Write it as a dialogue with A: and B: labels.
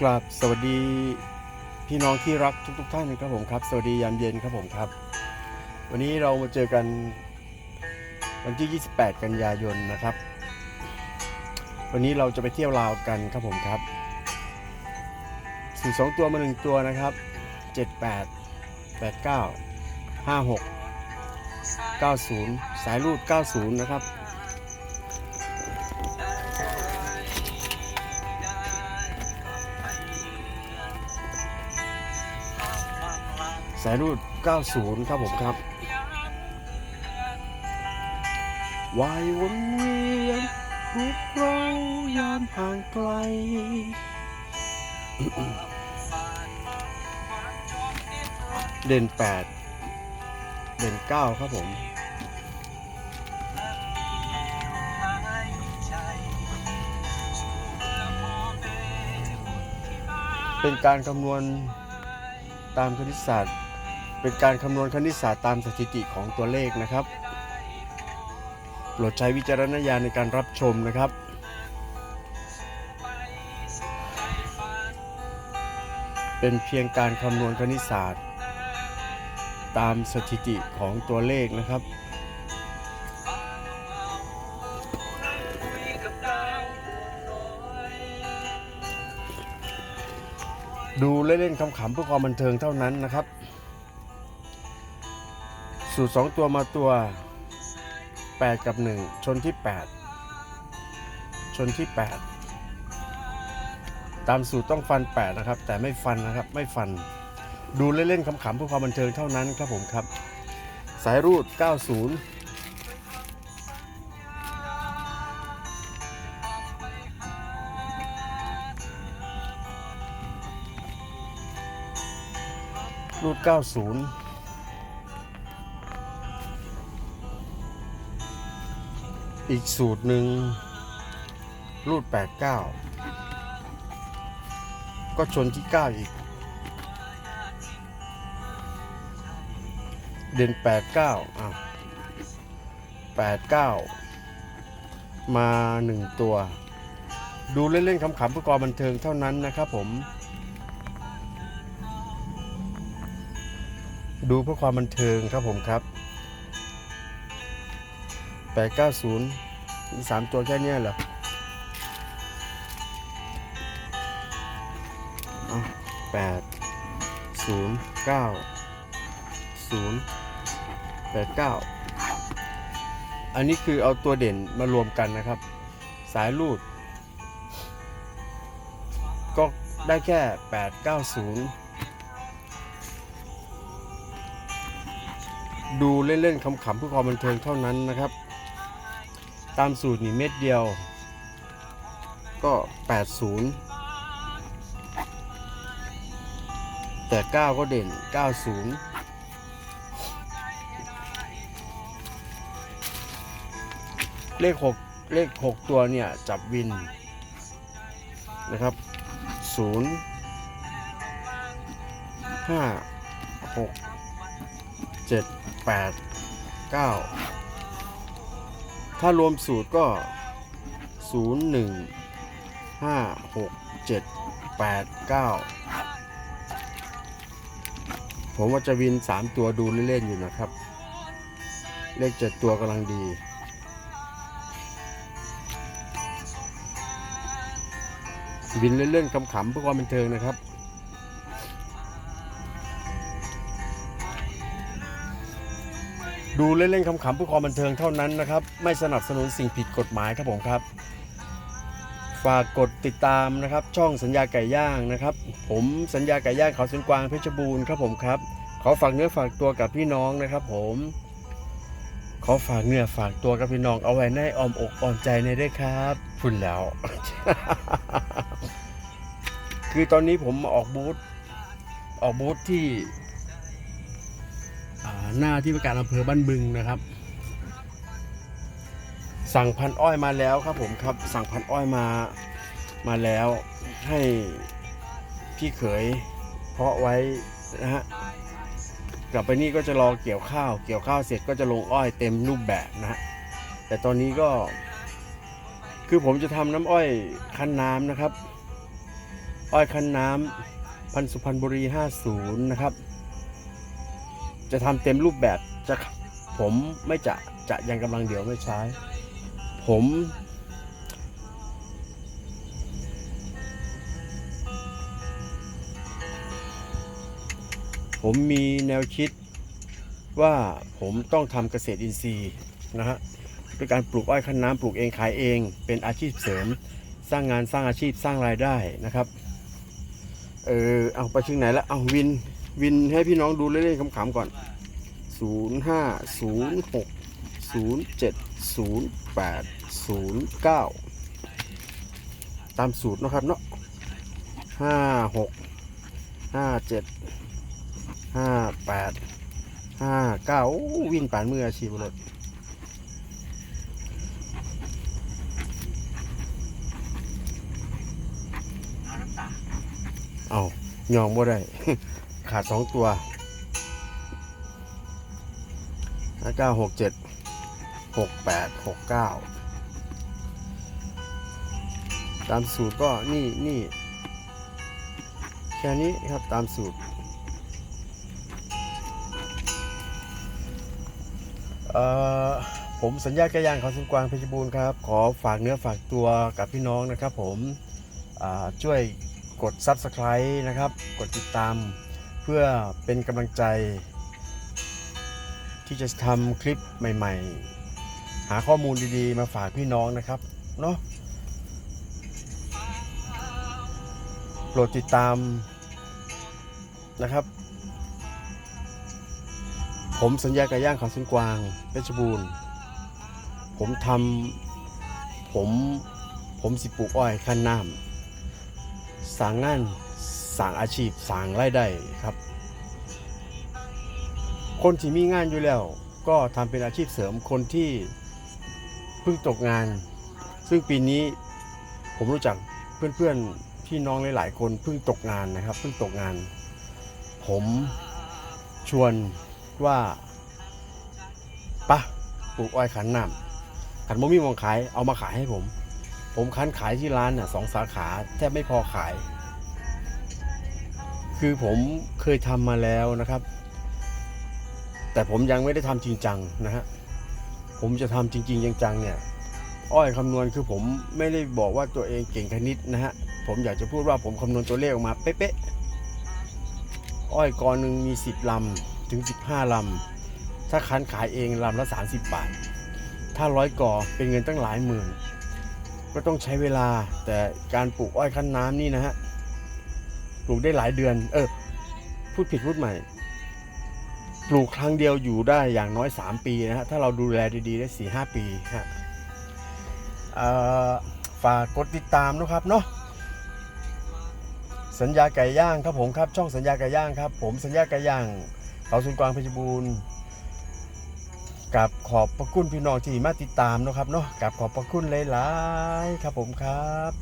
A: กราบสวัสดีพี่น้องที่รักทุกๆทท่านครับผมครับสวัสดียามเย็นครับผมครับ วันนี้เรามาเจอกันวันที่ 28 กันยายนนะครับ วันนี้เราจะไปเที่ยวลาวกันครับผมครับสี่สองตัวมาหนึ่งตัวนะครับ 78 89 56 90 สายรูด 90 นะครับ สายรูด90 ครับผมครับวายวนเวียนรุกเรายามห่างไกล เด่น 8 เด่น 9 ครับผมเป็นการคำนวณตามคณิตศาสตร์ เป็นการคำนวณคณิตศาสตร์ตามสถิติของตัวเลขนะครับ โปรดใช้วิจารณญาณในการรับชมนะครับเป็นเพียงการคำนวณคณิตศาสตร์ ตามสถิติของตัวเลขนะครับ ดูเล่นๆคำขำเพื่อความบันเทิงเท่านั้นนะครับ สูตร 2 ตัวมาตัว 8 กับ 1 ชนที่ 8 ชนที่ 8 ตามสูตรต้องฟัน 8 นะครับ แต่ไม่ฟันนะครับไม่ฟัน ดูเล่นๆขำๆเพื่อความบันเทิงเท่านั้นครับผมครับ สายรูด 90รูด 90 อีกสูตรหนึ่งรูด 89 ก็ชนที่ 9 อีก เด่น 89อ้าว89 มา 1 ตัว ดูเล่น ๆขำๆเพื่อความบันเทิงเท่านั้นนะครับผม ดูเพื่อความบันเทิงครับผมครับ 890มีสามตัวแค่เนี้ยเหรอแปดศูนย์เก้าศูนย์แปดเก้าอันนี้คือเอาตัวเด่นมารวมกันนะครับ สายรูด ก็ได้แค่890ดูเล่นๆขำๆเพื่อความบันเทิงเท่านั้นนะครับ ตามสูตรนี่เม็ดเดียว ก็ 80 แต่ 9 ก็เด่น 90เลข6เลข 6 ตัวเนี่ย จับวินนะครับ 0 5 6 7 8 9 ถ้ารวมสูตรก็ 0 1 5 6 7 8 9 ผมว่าจะวิน 3 ตัวดูเล่นๆอยู่นะครับ เลข 7 ตัวกำลังดีวินเล่นๆขำๆเพื่อความบันเทิงนะครับ ดูเล่นๆขำๆเพื่อความบันเทิงเท่านั้นนะครับ ไม่สนับสนุนสิ่งผิดกฎหมายครับผมครับ ฝากกดติดตามนะครับ ช่องสัญญาไก่ย่างนะครับ ผมสัญญาไก่ย่างเขาสวนกวางเพชรบูรณ์ครับผมครับ ขอฝากเนื้อฝากตัวกับพี่น้องนะครับ ผม ขอฝากเนื้อฝากตัวกับพี่น้องเอาไว้ในอ้อมอกอ้อมใจในด้วยครับพุ่นแล้ว คือตอนนี้ผมออกบูธออกบูธที่ หน้าที่ว่าการอำเภอบ้านบึงนะครับ สั่งพันอ้อยมาแล้วครับผมครับ สั่งพันอ้อยมามาแล้วให้พี่เขยเพาะไว้นะฮะกลับไปนี่ก็จะรอเกี่ยวข้าว เกี่ยวข้าวเสร็จก็จะลงอ้อยเต็มรูปแบบนะฮะแต่ตอนนี้ก็ คือผมจะทำน้ำอ้อยคั้นน้ำนะครับ อ้อยคั้นน้ำพันสุพรรณบุรี 50 นะครับ จะทำเต็มรูปแบบจะผมไม่จะจะยังกำลังเดี๋ยวไม่ใช้ ผม ผมมีแนวคิดว่าผมต้องทำเกษตรอินทรีย์นะฮะด้วยการปลูกอ้อยคั้นน้ำปลูกเองขายเอง เป็นอาชีพเสริม สร้างงานสร้างอาชีพสร้างรายได้นะครับ เออเอาไปถึงไหนแล้วเอาวิน วินให้พี่น้องดูเล่นๆขำๆก่อน 0 5 0 6 0 7 0 8 0 9 ตามสูตรนะครับเนาะ5 6 5 7ห้าแปดห้าเก้าวิ่งป่านมืออาชีพรถเอายองบ่ได้ ขาดสองตัวห้าเก้าหกเจ็ดหกแปดหกเก้าตามสูตรก็นี่นี่แค่นี้ครับตามสูตรเอ่อผมสัญญาแก่ย่างเขาสุนกวางเพชรบูรณ์ครับ ขอฝากเนื้อฝากตัวกับพี่น้องนะครับผมช่วยกด Subscribe นะครับ กดติดตาม เพื่อเป็นกำลังใจ ที่จะทำคลิปใหม่ ๆ หาข้อมูลดีๆ มาฝากพี่น้องนะครับเนาะโปรดติดตามนะครับ ผมสัญญาไก่ย่างเขาสุนกวางเพชรบูรณ์ ผมทำผมผมสิปลูกอ้อยขั้นน้ำสางงาน สร้างอาชีพสร้างรายได้ครับ คนที่มีงานอยู่แล้ว ก็ทำเป็นอาชีพเสริมคนที่เพิ่งตกงาน ซึ่งปีนี้ผมรู้จักเพื่อนๆพี่น้องหลายๆคนเพิ่งตกงานนะครับเพิ่งตกงาน ผมชวนว่าปะปลูกอ้อยขันน้ำขันบ่มีมองขายเอามาขายให้ผม ผมคันขายที่ร้านน่ะสองสาขาแทบไม่พอขาย คือผมเคยทำมาแล้วนะครับ แต่ผมยังไม่ได้ทำจริงจังนะฮะผมจะทำจริง ๆ จังๆเนี่ยอ้อยคำนวณคือผมไม่ได้บอกว่าตัวเองเก่งคณิตนะฮะผมอยากจะพูดว่าผมคำนวณตัวเลขออกมาเป๊ะๆอ้อยกอหนึ่งมี 10ลำถึง 15ลำถ้าคันขายเองลำละ 30 บาท ถ้าร้อยก่อเป็นเงินตั้งหลายหมื่น ก็ต้องใช้เวลาแต่การปลูกอ้อยคั้นน้ำนี่นะฮะ ปลูกได้หลายเดือน เออพูดผิดพูดใหม่ ปลูกครั้งเดียวอยู่ได้อย่างน้อย 3 ปีนะฮะถ้าเราดูแลดีๆได้4-5ปีฮะฝากกดติดตามนะครับเนาะสัญญาไก่ย่างครับผมครับ ช่องสัญญาไก่ย่างครับ ผมสัญญาไก่ย่างเขาสุนกวางเพชรบูรณ์กับขอบพระคุณพี่น้องที่มาติดตามนะครับเนาะกับขอบพระคุณหลายๆ ครับผมครับ